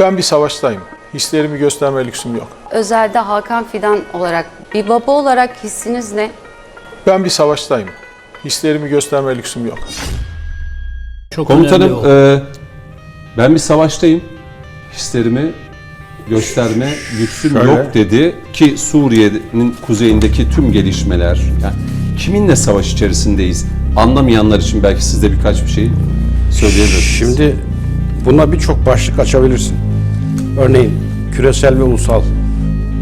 Ben bir savaştayım. Hislerimi gösterme lüksüm yok. Özelde Hakan Fidan olarak bir baba olarak hissiniz ne? Ben bir savaştayım. Hislerimi gösterme lüksüm yok. Çok önemli Komutanım o. e, ben bir savaştayım. Hislerimi gösterme lüksüm Şöyle. yok dedi ki Suriye'nin kuzeyindeki tüm gelişmeler yani kiminle savaş içerisindeyiz anlamayanlar için belki siz de birkaç bir şey söyleyebilirsiniz. Şimdi buna birçok başlık açabilirsin. Örneğin küresel ve ulusal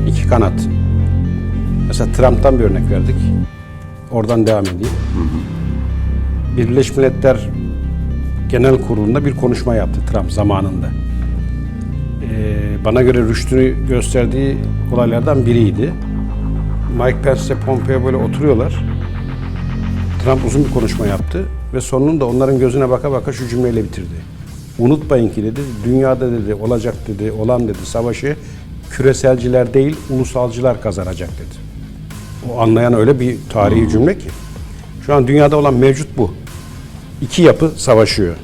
iki kanat. Mesela Trump'tan bir örnek verdik. Oradan devam edeyim. Birleşmiş Milletler Genel Kurulu'nda bir konuşma yaptı Trump zamanında. Ee, bana göre rüştünü gösterdiği olaylardan biriydi. Mike Pence ile Pompeo böyle oturuyorlar. Trump uzun bir konuşma yaptı ve sonunda onların gözüne baka baka şu cümleyle bitirdi. Unutmayın ki dedi, dünyada dedi, olacak dedi, olan dedi savaşı küreselciler değil, ulusalcılar kazanacak dedi. O anlayan öyle bir tarihi cümle ki. Şu an dünyada olan mevcut bu. İki yapı savaşıyor.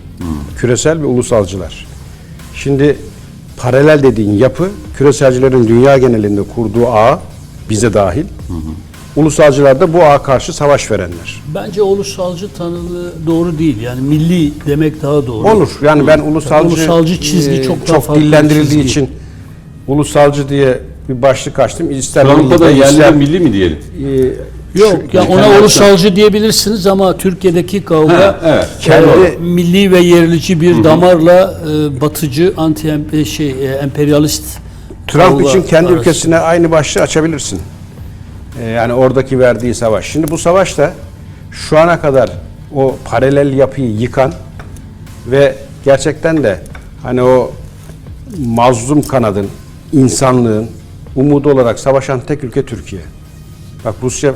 Küresel ve ulusalcılar. Şimdi paralel dediğin yapı küreselcilerin dünya genelinde kurduğu ağ, bize dahil. Ulusalcılar da bu ağa karşı savaş verenler. Bence ulusalcı tanımı doğru değil. Yani milli demek daha doğru. Olur. Yani ben ulusalcı, Ulusalcı çizgi e, çok daha farklı bir dillendirildiği çizgi. için ulusalcı diye bir başlık açtım. İster Trump'a da milli, yerli ister- milli mi diyelim? e, Yok şu- ya ona ulusalcı diyebilirsiniz ama Türkiye'deki kavga Ha, evet. Kendi- o milli ve yerlici bir damarla e, batıcı anti em- şey e, emperyalist Trump için kendi arası. ülkesine aynı başlığı açabilirsin. E, yani oradaki verdiği savaş. Şimdi bu savaşta şu ana kadar o paralel yapıyı yıkan ve gerçekten de hani o mazlum kanadın, insanlığın umudu olarak savaşan tek ülke Türkiye. Bak Rusya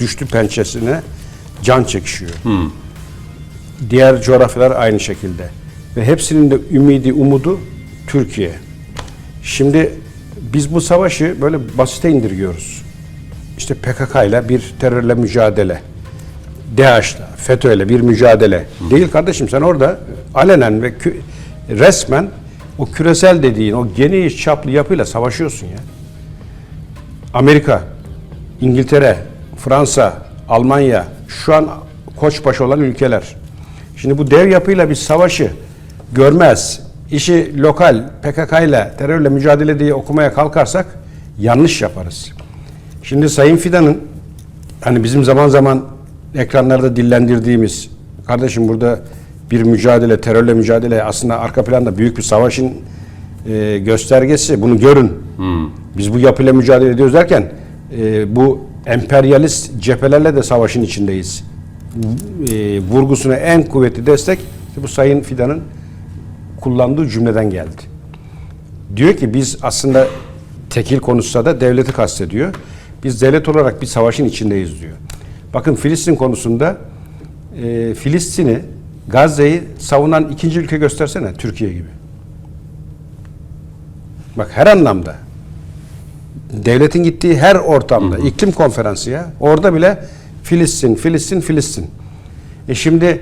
düştü pençesine can çekişiyor. Diğer coğrafyalar aynı şekilde. Ve hepsinin de ümidi, umudu Türkiye. Şimdi biz bu savaşı böyle basite indirgiyoruz. İşte PKK ile bir terörle mücadele. DAEŞ'la, FETÖ'yle bir mücadele. Değil kardeşim sen orada alenen ve resmen o küresel dediğin o geniş çaplı yapıyla savaşıyorsun ya. Amerika, İngiltere, Fransa, Almanya şu an koçbaşı olan ülkeler. Şimdi bu dev yapıyla bir savaşı görmez, işi lokal PKK ile terörle mücadele diye okumaya kalkarsak yanlış yaparız. Şimdi Sayın Fidan'ın hani bizim zaman zaman ekranlarda dillendirdiğimiz kardeşim burada bir mücadele, terörle mücadele aslında arka planda büyük bir savaşın e, göstergesi. Bunu görün. Biz bu yapıyla mücadele ediyoruz derken e, bu emperyalist cephelerle de savaşın içindeyiz. E, vurgusuna en kuvvetli destek işte bu Sayın Fidan'ın kullandığı cümleden geldi. Diyor ki biz aslında tekil konuşsa da devleti kastediyor. Biz devlet olarak bir savaşın içindeyiz diyor. Bakın Filistin konusunda e, Filistin'i, Gazze'yi savunan ikinci ülke göstersene Türkiye gibi. Bak her anlamda. Devletin gittiği her ortamda, iklim konferansı ya, orada bile Filistin, Filistin, Filistin. E şimdi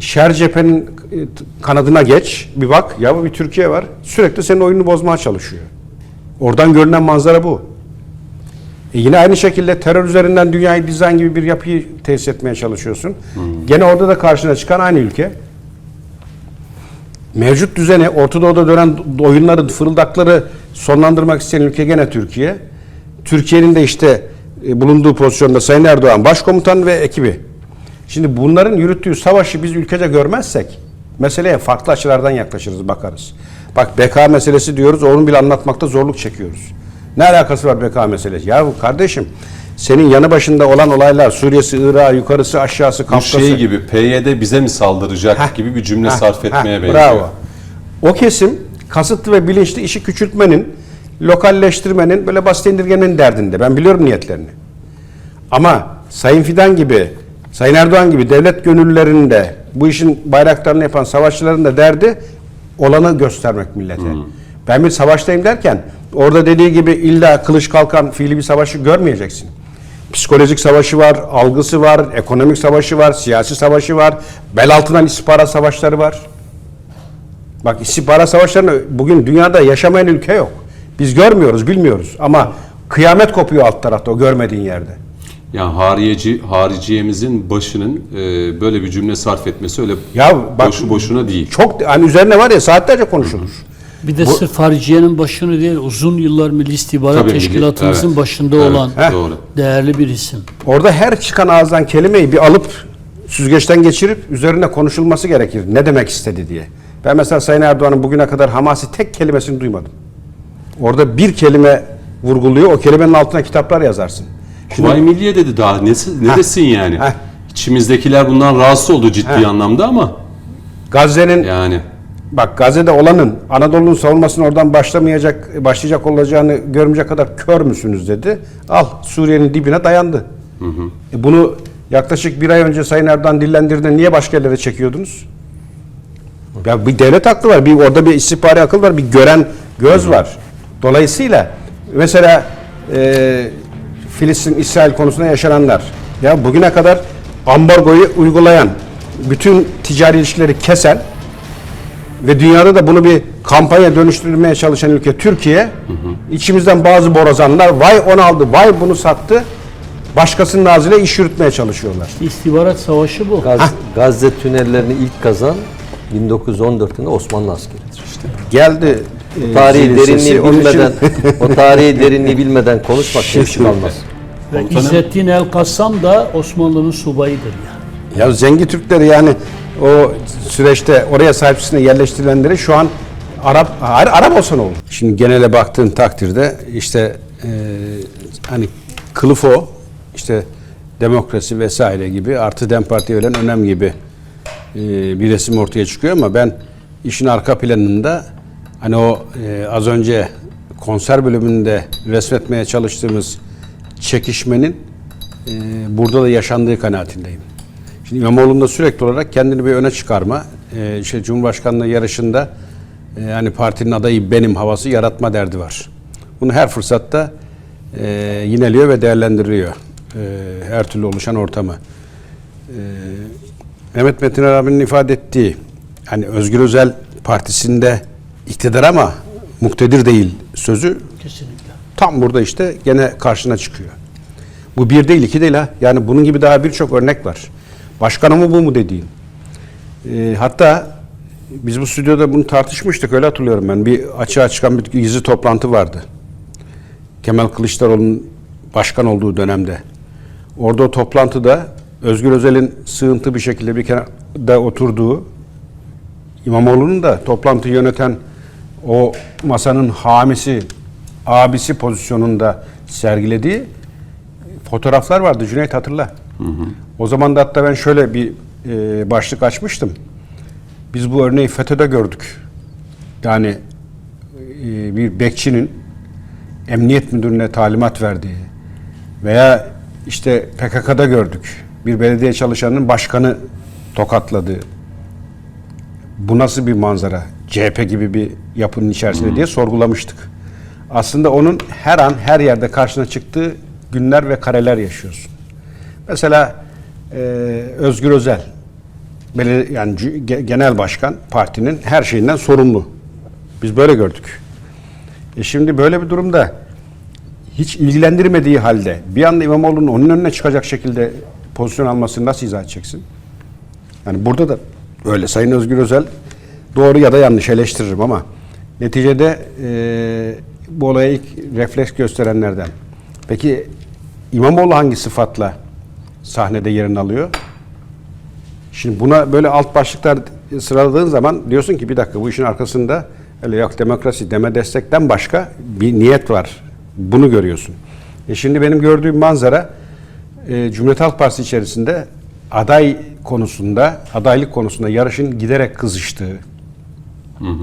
Şer cephenin e, kanadına geç, bir bak, ya bu bir Türkiye var, sürekli senin oyununu bozmaya çalışıyor. Oradan görünen manzara bu. E yine aynı şekilde terör üzerinden dünyayı dizayn gibi bir yapıyı tesis etmeye çalışıyorsun. Gene orada da karşına çıkan aynı ülke. Mevcut düzeni, Orta Doğu'da dönen oyunları, fırıldakları sonlandırmak isteyen ülke gene Türkiye. Türkiye'nin de işte e, bulunduğu pozisyonda Sayın Erdoğan başkomutan ve ekibi. Şimdi bunların yürüttüğü savaşı biz ülkece görmezsek meseleye farklı açılardan yaklaşırız, bakarız. Bak BK meselesi diyoruz, onu bile anlatmakta zorluk çekiyoruz. Ne alakası var BK meselesi? Ya bu kardeşim senin yanı başında olan olaylar Suriye'si, Irak'ı, yukarısı, aşağısı, Bu Kafkas'ı. şey gibi PYD bize mi saldıracak Heh. gibi bir cümle Heh, sarf heh, etmeye benziyor. Bravo. O kesim kasıtlı ve bilinçli işi küçültmenin, lokalleştirmenin, böyle basit indirgemenin derdinde. Ben biliyorum niyetlerini. Ama Sayın Fidan gibi, Sayın Erdoğan gibi devlet gönüllülerinin de bu işin bayraklarını yapan savaşçıların da derdi olanı göstermek millete. Ben bir savaştayım derken orada dediği gibi illa kılıç kalkan fiili bir savaşı görmeyeceksin. Psikolojik savaşı var, algısı var, ekonomik savaşı var, siyasi savaşı var, bel altından istihbarat savaşları var. Bak istihbarat savaşlarını bugün dünyada yaşamayan ülke yok. Biz görmüyoruz, bilmiyoruz ama kıyamet kopuyor alt tarafta o görmediğin yerde. Yani hariyeci, hariciyemizin başının e, böyle bir cümle sarf etmesi öyle Ya bak boşu boşuna değil. çok hani üzerine var ya saatlerce konuşulur. Bir de sırf hariciyenin başını değil, uzun yıllar Milli İstihbarat Tabii, Teşkilatımızın evet. başında Evet, olan Heh. Doğru. değerli bir isim. Orada her çıkan ağızdan kelimeyi bir alıp süzgeçten geçirip üzerine konuşulması gerekir. Ne demek istedi diye. Ben mesela Sayın Erdoğan'ın bugüne kadar Hamasi tek kelimesini duymadım. Orada bir kelime vurguluyor. O kelimenin altına kitaplar yazarsın. Kuvayi Milliye dedi daha ne, ne desin yani? Heh. İçimizdekiler bundan rahatsız oldu ciddi anlamda ama Gazze'nin yani bak Gazze'de olanın Anadolu'nun savunmasının oradan başlamayacak başlayacak olacağını görmeyecek kadar kör müsünüz dedi. Al Suriye'nin dibine dayandı. E bunu yaklaşık bir ay önce Sayın Erdoğan dillendirdiğinde niye başka yerlere çekiyordunuz? Ya bir devlet aklı var, bir orada bir istihbari akıl var, bir gören göz var. Dolayısıyla mesela e, Filistin-İsrail konusunda yaşananlar, ya bugüne kadar ambargoyu uygulayan, bütün ticari ilişkileri kesen ve dünyada da bunu bir kampanya dönüştürmeye çalışan ülke Türkiye, içimizden bazı borazanlar, vay onu aldı, vay bunu sattı, başkasının ağzıyla iş yürütmeye çalışıyorlar. İstihbarat savaşı bu. Gaz, Gazze tünellerini ilk kazan 1914 yılında Osmanlı askeridir. İşte. Geldi e, Tarihi zilin sesi, derinliği bilmeden, o tarihi derinliği bilmeden konuşmak hoş kalmaz. İzzettin El Kassam da Osmanlı'nın subayıdır yani. Ya Zengi Türkleri yani o süreçte oraya sahipsine yerleştirilenleri şu an Arap Ar- Arap olsa ne olur? Şimdi genele baktığın takdirde işte e, hani kılıf o işte demokrasi vesaire gibi artı Dem Parti'ye verilen önem gibi e, bir resim ortaya çıkıyor ama ben işin arka planında hani o e, az önce konser bölümünde resmetmeye çalıştığımız çekişmenin e, burada da yaşandığı kanaatindeyim. Şimdi İmamoğlu'nda da sürekli olarak kendini bir öne çıkarma, e, işte Cumhurbaşkanlığı yarışında e, yani partinin adayı benim havası yaratma derdi var. Bunu her fırsatta e, yineliyor ve değerlendiriyor. E, her türlü oluşan ortamı. E, Mehmet Metin abinin ifade ettiği, hani Özgür Özel partisinde iktidar ama muktedir değil sözü Kesinlikle. tam burada işte gene karşına çıkıyor. Bu bir değil, iki değil ha. Yani bunun gibi daha birçok örnek var. Başkanı mı bu mu dediğin. Ee, hatta biz bu stüdyoda bunu tartışmıştık öyle hatırlıyorum ben. Bir açığa çıkan bir gizli toplantı vardı. Kemal Kılıçdaroğlu'nun başkan olduğu dönemde. Orada o toplantıda Özgür Özel'in sığıntı bir şekilde bir kenarda oturduğu İmamoğlu'nun da toplantıyı yöneten o masanın hamisi, abisi pozisyonunda sergilediği fotoğraflar vardı Cüneyt hatırla. O zaman da hatta ben şöyle bir e, başlık açmıştım. Biz bu örneği FETÖ'de gördük. Yani e, bir bekçinin emniyet müdürüne talimat verdiği veya işte PKK'da gördük. Bir belediye çalışanının başkanı tokatladığı. Bu nasıl bir manzara? CHP gibi bir yapının içerisinde diye sorgulamıştık. Aslında onun her an her yerde karşına çıktığı günler ve kareler yaşıyorsun. Mesela e, Özgür Özel, beli- yani genel başkan partinin her şeyinden sorumlu. Biz böyle gördük. E şimdi böyle bir durumda hiç ilgilendirmediği halde bir anda İmamoğlu'nun onun önüne çıkacak şekilde pozisyon almasını nasıl izah edeceksin? Yani burada da öyle Sayın Özgür Özel doğru ya da yanlış eleştiririm ama neticede e, bu olaya ilk refleks gösterenlerden. Peki İmamoğlu hangi sıfatla sahnede yerini alıyor? Şimdi buna böyle alt başlıklar sıraladığın zaman diyorsun ki bir dakika bu işin arkasında öyle yok demokrasi deme destekten başka bir niyet var. Bunu görüyorsun. E şimdi benim gördüğüm manzara e, Cumhuriyet Halk Partisi içerisinde aday konusunda, adaylık konusunda yarışın giderek kızıştığı,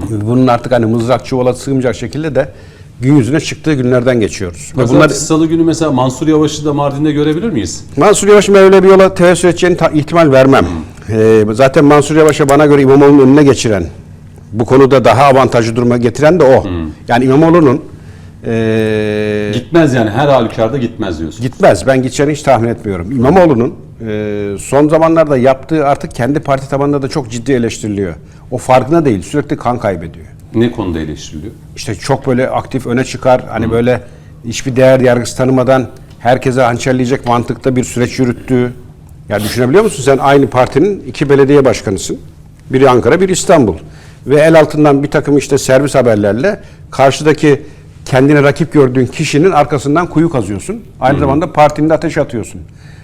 bunun artık hani mızrak çuvala sığmayacak şekilde de gün yüzüne çıktığı günlerden geçiyoruz. Ve bunlar salı günü mesela Mansur Yavaş'ı da Mardin'de görebilir miyiz? Mansur Yavaş'ın öyle bir yola tevessül edeceğini ihtimal vermem. Ee, zaten Mansur Yavaş'a bana göre İmamoğlu'nun önüne geçiren, bu konuda daha avantajlı duruma getiren de o. Yani İmamoğlu'nun ee, Gitmez yani her halükarda gitmez diyorsun. gitmez. Ben gideceğini hiç tahmin etmiyorum. İmamoğlu'nun e, son zamanlarda yaptığı artık kendi parti tabanında da çok ciddi eleştiriliyor. O farkına değil. Sürekli kan kaybediyor. Ne konuda eleştiriliyor? İşte çok böyle aktif öne çıkar. Hani böyle hiçbir değer yargısı tanımadan herkese hançerleyecek mantıkta bir süreç yürüttüğü. Ya düşünebiliyor musun? Sen aynı partinin iki belediye başkanısın. Biri Ankara, biri İstanbul. Ve el altından bir takım işte servis haberlerle karşıdaki kendine rakip gördüğün kişinin arkasından kuyu kazıyorsun. Aynı zamanda partinde ateş atıyorsun.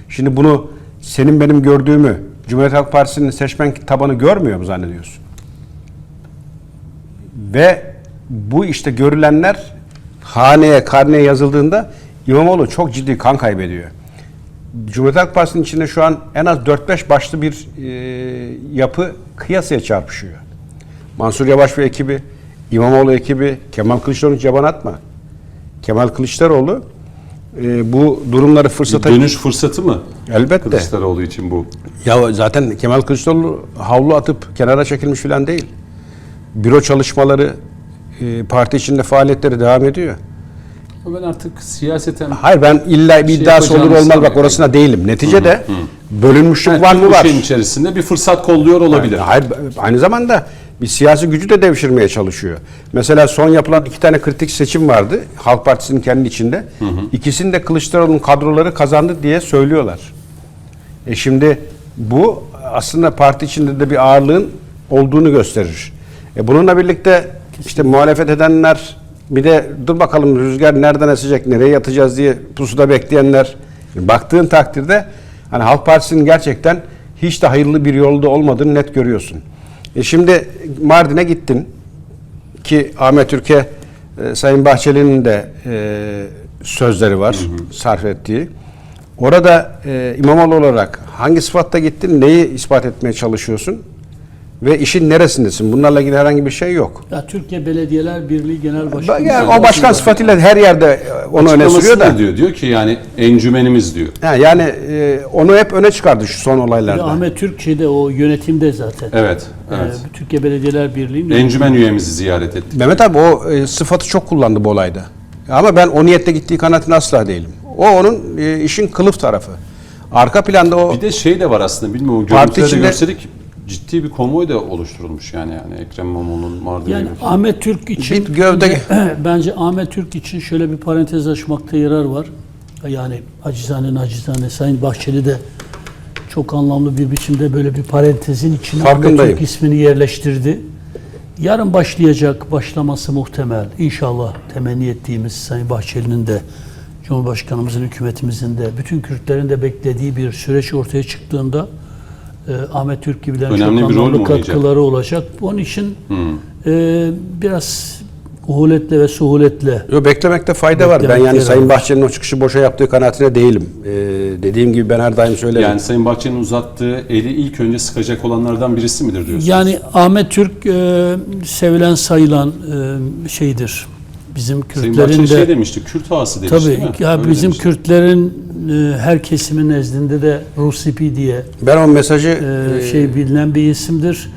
Şimdi bunu senin benim gördüğümü Cumhuriyet Halk Partisi'nin seçmen tabanı görmüyor mu zannediyorsun? Ve bu işte görülenler haneye, karneye yazıldığında İmamoğlu çok ciddi kan kaybediyor. Cumhuriyet Halk Partisi'nin içinde şu an en az 4-5 başlı bir e, yapı kıyasaya çarpışıyor. Mansur Yavaş ve ekibi, İmamoğlu ekibi, Kemal Kılıçdaroğlu ceban atma. Kemal Kılıçdaroğlu e, bu durumları fırsata... dönüş fırsatı mı? Elbette. Kılıçdaroğlu için bu. Ya zaten Kemal Kılıçdaroğlu havlu atıp kenara çekilmiş falan değil. Büro çalışmaları, e, parti içinde faaliyetleri devam ediyor. Ben artık siyaseten Hayır ben illa bir Şey iddiası olur olmaz bak orasına değilim. Neticede bölünmüşlük Yani var mı var? şeyin içerisinde bir fırsat kolluyor olabilir. Hayır, aynı zamanda bir siyasi gücü de devşirmeye çalışıyor. Mesela son yapılan iki tane kritik seçim vardı. Halk Partisi'nin kendi içinde. İkisini de Kılıçdaroğlu'nun kadroları kazandı diye söylüyorlar. E şimdi bu aslında parti içinde de bir ağırlığın olduğunu gösterir. E bununla birlikte işte muhalefet edenler bir de dur bakalım rüzgar nereden esecek, nereye yatacağız diye pusuda bekleyenler baktığın takdirde hani Halk Partisi'nin gerçekten hiç de hayırlı bir yolda olmadığını net görüyorsun. E şimdi Mardin'e gittin ki Ahmet Türkiye e, Sayın Bahçeli'nin de e, sözleri var sarf ettiği. Orada e, İmamoğlu olarak hangi sıfatta gittin, neyi ispat etmeye çalışıyorsun ve işin neresindesin? Bunlarla ilgili herhangi bir şey yok. Ya Türkiye Belediyeler Birliği Genel Başkanı. Yani o başkan sıfatıyla her yerde e, onu öne sürüyor da. diyor. Diyor ki yani encümenimiz diyor. Ha, yani e, onu hep öne çıkardı şu son olaylarda. Ahmet Türk şeyde o yönetimde zaten. Evet. Ee, Evet. Türkiye Belediyeler Birliği'nin Encümen üyemizi ziyaret ettik. Mehmet abi o e, sıfatı çok kullandı bu olayda. Ama ben o niyetle gittiği kanaatine asla değilim. O onun e, işin kılıf tarafı. Arka planda o Bir de şey de var aslında bilmiyorum o Parti içinde- gösterdik. Ciddi bir konvoy da oluşturulmuş yani yani Ekrem İmamoğlu'nun Mardin'e Yani götürdüğü. Ahmet Türk için Bir gövde- bence, Ahmet Türk için şöyle bir parantez açmakta yarar var. Yani acizane nacizane Sayın Bahçeli de çok anlamlı bir biçimde böyle bir parantezin içine Ahmet Farkındayım. Türk ismini yerleştirdi. Yarın başlayacak, başlaması muhtemel. İnşallah temenni ettiğimiz Sayın Bahçeli'nin de Cumhurbaşkanımızın, hükümetimizin de, bütün Kürtlerin de beklediği bir süreç ortaya çıktığında e, Ahmet Türk gibilerin Önemli çok bir rol mü anlamlı katkıları olacak. Onun için e, biraz uhuletle ve suhuletle Yo, beklemekte fayda var. Ben Beklemekte yani Sayın. Bahçeli'nin o çıkışı boşa yaptığı kanaatine değilim. Ee, dediğim gibi ben her daim söylerim. Yani Sayın Bahçeli'nin uzattığı eli ilk önce sıkacak olanlardan birisi midir diyorsunuz? Yani Ahmet Türk e, sevilen sayılan e, şeydir. Bizim Sayın Kürtlerin Bahçeli de şey demişti, Kürt ağası demişti tabii değil mi? ya Öyle bizim demişti. Kürtlerin her kesimin nezdinde de Rusipi diye Ben o mesajı e, e, şey bilinen bir isimdir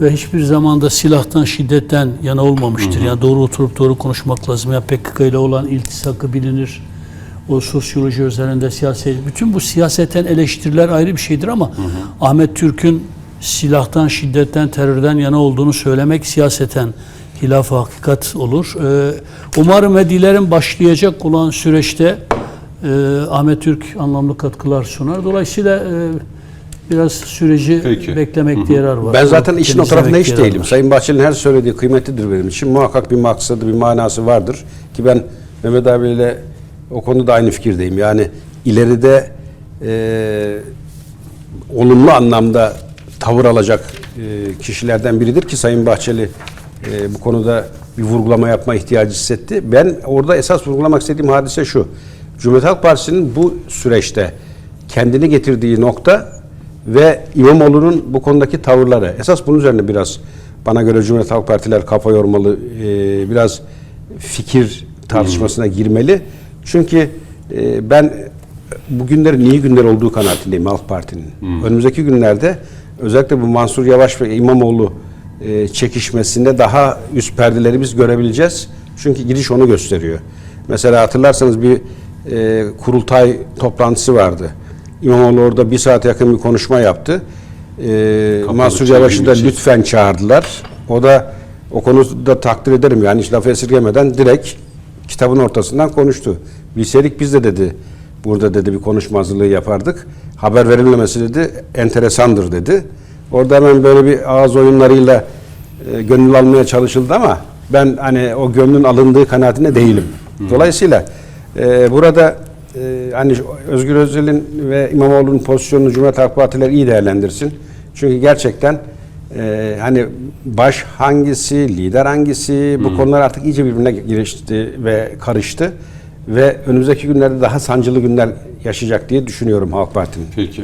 ve hiçbir zaman da silahtan şiddetten yana olmamıştır. Yani doğru oturup doğru konuşmak lazım. Ya PKK ile olan iltisakı bilinir. O sosyoloji üzerinde siyaset, bütün bu siyaseten eleştiriler ayrı bir şeydir ama Ahmet Türk'ün silahtan, şiddetten, terörden yana olduğunu söylemek siyaseten hilaf hakikat olur. Ee, umarım ve dilerim başlayacak olan süreçte e, Ahmet Türk anlamlı katkılar sunar. Dolayısıyla e, biraz süreci Peki. beklemekte yarar var. ben zaten işin o tarafında hiç değilim. var. Sayın Bahçeli'nin her söylediği kıymetlidir benim için. Muhakkak bir maksadı, bir manası vardır. Ki ben Mehmet abiyle o konuda aynı fikirdeyim. Yani ileride e, olumlu anlamda tavır alacak e, kişilerden biridir ki Sayın Bahçeli e, bu konuda bir vurgulama yapma ihtiyacı hissetti. Ben orada esas vurgulamak istediğim hadise şu. Cumhuriyet Halk Partisi'nin bu süreçte kendini getirdiği nokta ve İmamoğlu'nun bu konudaki tavırları. Esas bunun üzerine biraz bana göre Cumhuriyet Halk Partiler kafa yormalı, e, biraz fikir tartışmasına girmeli. Çünkü e, ben bugünlerin iyi günler olduğu kanaatindeyim Halk Parti'nin. Önümüzdeki günlerde özellikle bu Mansur Yavaş ve İmamoğlu e, çekişmesinde daha üst perdeleri biz görebileceğiz. Çünkü gidiş onu gösteriyor. Mesela hatırlarsanız bir e, kurultay toplantısı vardı. İmamoğlu orada bir saate yakın bir konuşma yaptı. Kapalı Mansur Yavaş'ı da lütfen çağırdılar. O da o konuda takdir ederim yani hiç laf esirgemeden direkt kitabın ortasından konuştu. Bilseydik biz de dedi burada dedi bir konuşma hazırlığı yapardık. Haber verilmemesi dedi enteresandır dedi. Orada hemen böyle bir ağız oyunlarıyla e, gönül almaya çalışıldı ama ben hani o gönlün alındığı kanaatinde değilim. Dolayısıyla e, burada e, hani Özgür Özel'in ve İmamoğlu'nun pozisyonunu Cumhuriyet Halk Partileri iyi değerlendirsin. Çünkü gerçekten e, hani baş hangisi, lider hangisi bu konular artık iyice birbirine girişti ve karıştı. Ve önümüzdeki günlerde daha sancılı günler yaşayacak diye düşünüyorum Halk Parti'nin. Peki.